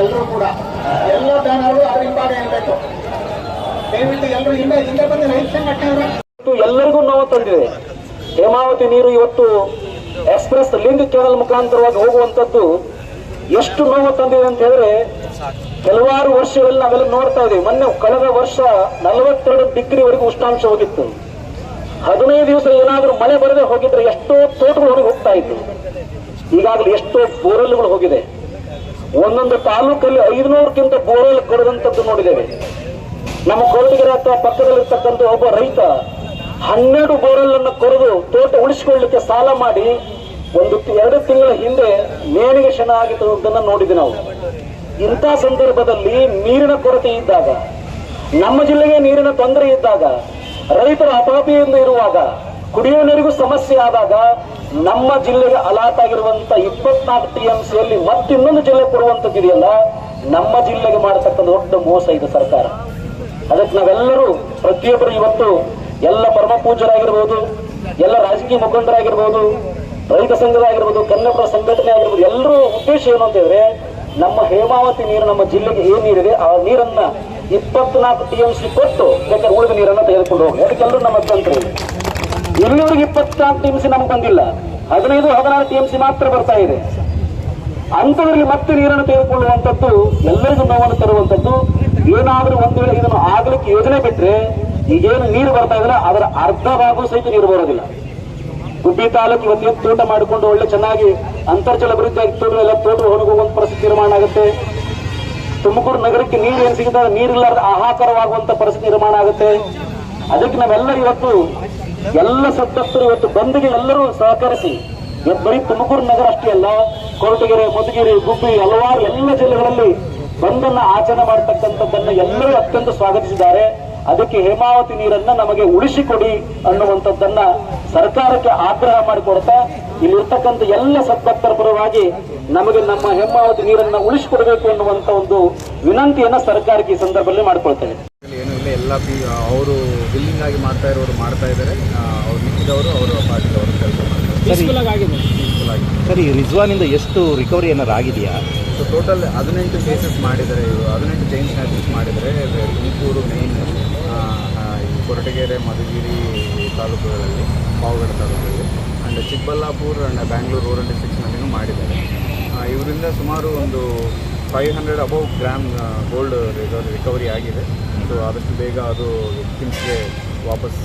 ಎಲ್ಲರೂ ಕೂಡ ಎಲ್ಲ ಅವ್ರ ಇರಬೇಕು ದಯವಿಟ್ಟು ಎಲ್ಲರೂ ಹಿಂದೆ ಹಿಂದೆ ಬಂದು ರೈತ ಎಲ್ಲರಿಗೂ ನೋವು ತಂದಿದೆ. ಹೇಮಾವತಿ ನೀರು ಇವತ್ತು ಎಕ್ಸ್ಪ್ರೆಸ್ ಲಿಂಕ್ ಕೇನಲ್ ಮುಖಾಂತರವಾಗಿ ಹೋಗುವಂಥದ್ದು ಎಷ್ಟು ನೋವು ತಂದಿದೆ ಅಂತ ಹೇಳಿದ್ರೆ ಕೆಲವಾರು ವರ್ಷಗಳಲ್ಲಿ ನಾವೆಲ್ಲ ನೋಡ್ತಾ ಇದೀವಿ ಮೊನ್ನೆ ಕಳೆದ ವರ್ಷ ನಲವತ್ತೆರಡು ಡಿಗ್ರಿವರೆಗೂ ಉಷ್ಣಾಂಶ ಹೋಗಿತ್ತು. ಹದಿನೈದು ದಿವಸ ಏನಾದರೂ ಮಳೆ ಬರದೆ ಹೋಗಿದ್ರೆ ಎಷ್ಟೋ ತೋಟಗಳು ಹೋಗಿ ಹೋಗ್ತಾ ಇತ್ತು. ಈಗಾಗಲೇ ಎಷ್ಟೋ ಬೋರ್ವೆಲ್ಗಳು ಹೋಗಿದೆ. ಒಂದೊಂದು ತಾಲೂಕಲ್ಲಿ ಐದುನೂರಕ್ಕಿಂತ ಬೋರ್ವೆಲ್ ಕೊಡದಂಥದ್ದು ನೋಡಿದ್ದೇವೆ. ನಮ್ಮ ಕೊರಟಗೆರೆ ಅಥವಾ ಪಕ್ಕದಲ್ಲಿರ್ತಕ್ಕಂಥ ಒಬ್ಬ ರೈತ ಹನ್ನೆರಡು ಬೋರ್ವೆಲ್ ಅನ್ನು ಕೊರೆದು ತೋಟ ಉಳಿಸಿಕೊಳ್ಳಲಿಕ್ಕೆ ಸಾಲ ಮಾಡಿ ಒಂದು ಎರಡು ತಿಂಗಳ ಹಿಂದೆ ನೇಣಿಗೆ ಶನ ಆಗಿರುವುದನ್ನು ನೋಡಿದ್ವಿ ನಾವು. ಇಂಥ ಸಂದರ್ಭದಲ್ಲಿ ನೀರಿನ ಕೊರತೆ ಇದ್ದಾಗ, ನಮ್ಮ ಜಿಲ್ಲೆಗೆ ನೀರಿನ ತೊಂದರೆ ಇದ್ದಾಗ ರೈತರ ಅಪಾಪಿಯಿಂದ ಇರುವಾಗ ಕುಡಿಯುವ ನೀರಿಗೂ ಸಮಸ್ಯೆ ಆದಾಗ ನಮ್ಮ ಜಿಲ್ಲೆಗೆ ಅಲಾಟ್ ಆಗಿರುವಂತ ಇಪ್ಪತ್ನಾಲ್ಕು ಟಿ ಎಂ ಸಿಯಲ್ಲಿ ಮತ್ತಿನ್ನೊಂದು ಜಿಲ್ಲೆ ಕೊಡುವಂತದ್ದಿದೆಯಲ್ಲ, ನಮ್ಮ ಜಿಲ್ಲೆಗೆ ಮಾಡತಕ್ಕಂಥ ದೊಡ್ಡ ಮೋಸ ಇದೆ ಸರ್ಕಾರ. ಅದಕ್ಕೆ ನಾವೆಲ್ಲರೂ ಪ್ರತಿಯೊಬ್ಬರು ಇವತ್ತು ಎಲ್ಲ ಪರಮ ಪೂಜ್ಯರಾಗಿರ್ಬೋದು ಎಲ್ಲ ರಾಜಕೀಯ ಮುಖಂಡರಾಗಿರ್ಬೋದು, ರೈತ ಸಂಘದಾಗಿರ್ಬೋದು, ಕನ್ನಡ ಸಂಘಟನೆ ಆಗಿರ್ಬೋದು, ಎಲ್ಲರೂ ಉದ್ದೇಶ ಏನು ಅಂತ ಹೇಳಿದ್ರೆ, ನಮ್ಮ ಹೇಮಾವತಿ ನೀರು ನಮ್ಮ ಜಿಲ್ಲೆಗೆ ಏನ್ ನೀರಿದೆ ಆ ನೀರನ್ನ ಇಪ್ಪತ್ನಾಲ್ಕು ಟಿ ಎಂ ಸಿ ಕೊಟ್ಟು ಬೇಕಾದ್ರೆ ಉಳಿದ ನೀರನ್ನ ತೆಗೆದುಕೊಂಡು ಹೋಗಿ ಅದಕ್ಕೆಲ್ಲರೂ ನಮ್ಮ ಅಭ್ಯಂತರ ಇಲ್ಲಿವರೆಗೆ ಇಪ್ಪತ್ನಾಲ್ಕು ಟಿ ಎಂ ಸಿ ನಮ್ಗೆ ಬಂದಿಲ್ಲ. ಹದಿನೈದು, ಹದಿನಾರು ಟಿ ಎಂ ಸಿ ಮಾತ್ರ ಬರ್ತಾ ಇದೆ. ಅಂಥವರಿಗೆ ಮತ್ತೆ ನೀರನ್ನು ತೆಗೆದುಕೊಳ್ಳುವಂಥದ್ದು, ಎಲ್ಲರಿಗೂ ನೋವನ್ನು ತರುವಂಥದ್ದು, ಏನಾದರೂ ಒಂದು ವೇಳೆ ಇದನ್ನು ಆಗಲಿಕ್ಕೆ ಯೋಜನೆ ಬಿಟ್ಟರೆ ಈಗೇನು ನೀರು ಬರ್ತಾ ಇದ್ರೆ ಅದರ ಅರ್ಧ ಭಾಗ ಸಹಿತ ನೀರು ಬರೋದಿಲ್ಲ. ಗುಬ್ಬಿ ತಾಲೂಕು ಇವತ್ತು ಎದ್ದು ತೋಟ ಮಾಡಿಕೊಂಡು ಒಳ್ಳೆ ಚೆನ್ನಾಗಿ ಅಂತರ್ಜಲ ಅಭಿವೃದ್ಧಿ ಆಗಿತ್ತು ಎಲ್ಲ ತೋಟ ಹೊರಗುವಂತ ಪರಿಸ್ಥಿತಿ ನಿರ್ಮಾಣ ಆಗುತ್ತೆ. ತುಮಕೂರು ನಗರಕ್ಕೆ ನೀರು ಏನು ಸಿಗುತ್ತೆ ನೀರಿಲ್ಲಾರ್ದ ಆಹಾಕಾರವಾಗುವಂತ ಪರಿಸ್ಥಿತಿ ನಿರ್ಮಾಣ ಆಗುತ್ತೆ. ಅದಕ್ಕೆ ನಾವೆಲ್ಲ ಇವತ್ತು ಎಲ್ಲ ಸಂತಪ್ತರು ಇವತ್ತು ಬಂದ್ಗೆ ಎಲ್ಲರೂ ಸಹಕರಿಸಿ ಬರೀ ತುಮಕೂರು ನಗರ ಅಷ್ಟೇ ಅಲ್ಲ, ಕೊರಟಗೆರೆ, ಮಧುಗಿರಿ, ಗುಬ್ಬಿ, ಹಲವಾರು ಎಲ್ಲ ಜಿಲ್ಲೆಗಳಲ್ಲಿ ಬಂದನ್ನ ಆಚರಣೆ ಮಾಡತಕ್ಕಂಥದ್ದನ್ನ ಎಲ್ಲರೂ ಅತ್ಯಂತ ಸ್ವಾಗತಿಸಿದ್ದಾರೆ. ಅದಕ್ಕೆ ಹೇಮಾವತಿ ನೀರನ್ನ ನಮಗೆ ಉಳಿಸಿಕೊಡಿ ಅನ್ನುವಂಥದ್ದನ್ನ ಸರ್ಕಾರಕ್ಕೆ ಆಗ್ರಹ ಮಾಡಿಕೊಡ್ತಾ, ಇಲ್ಲಿರ್ತಕ್ಕಂಥ ಎಲ್ಲ ಸದ್ಭಕ್ತರ ಪರವಾಗಿ ನಮಗೆ ನಮ್ಮ ಹೇಮಾವತಿ ನೀರನ್ನ ಉಳಿಸಿಕೊಡಬೇಕು ಅನ್ನುವಂತ ಒಂದು ವಿನಂತಿಯನ್ನ ಸರ್ಕಾರಕ್ಕೆ ಈ ಸಂದರ್ಭದಲ್ಲಿ ಮಾಡಿಕೊಳ್ತೇವೆ ಎಲ್ಲ ಬಿ ಅವರು ಬಿಲ್ಲಿಂಗ್ ಆಗಿ ಮಾಡ್ತಾ ಇರೋರು ಮಾಡ್ತಾ ಇದ್ದಾರೆ ಅವ್ರು ನಿಂತಿದ್ದವರು ಅವರು ಪಾರ್ಟಿದವರು ಕೆಲಸ ಮಾಡ್ತಾರೆ. ಪೀಸ್ಫುಲ್ ಸರ್ ಈ ರಿಜ್ವಾನಿಂದ ಎಷ್ಟು ರಿಕವರಿ ಏನಾರು ಆಗಿದೆಯಾ? ಸೊ ಟೋಟಲ್ ಹದಿನೆಂಟು ಕೇಸಸ್ ಮಾಡಿದರೆ ಇವರು. ಹದಿನೆಂಟು ಚೈನ್ ಸ್ನ್ಯಾಚಸ್ ಮಾಡಿದರೆ ತುಮಕೂರು ಮೇನ್ ಕೊರಟಗೆರೆ ಮಧುಗಿರಿ ತಾಲೂಕುಗಳಲ್ಲಿ ಪಾವಗಡ ತಾಲೂಕಲ್ಲಿ and Chikkaballapura and Bangalore rural ಡಿಸ್ಟ್ರಿಕ್ಸ್ನಲ್ಲಿನೂ ಮಾಡಿದ್ದಾರೆ. ಆ, ಇವರಿಂದ ಸುಮಾರು ಒಂದು five hundred above gram gold recovery ಆಗಿದೆ. ಸೊ ಆದಷ್ಟು ಬೇಗ ಅದು ವಿಕ್ಟಿಮ್ಸ್ಗೆ ವಾಪಸ್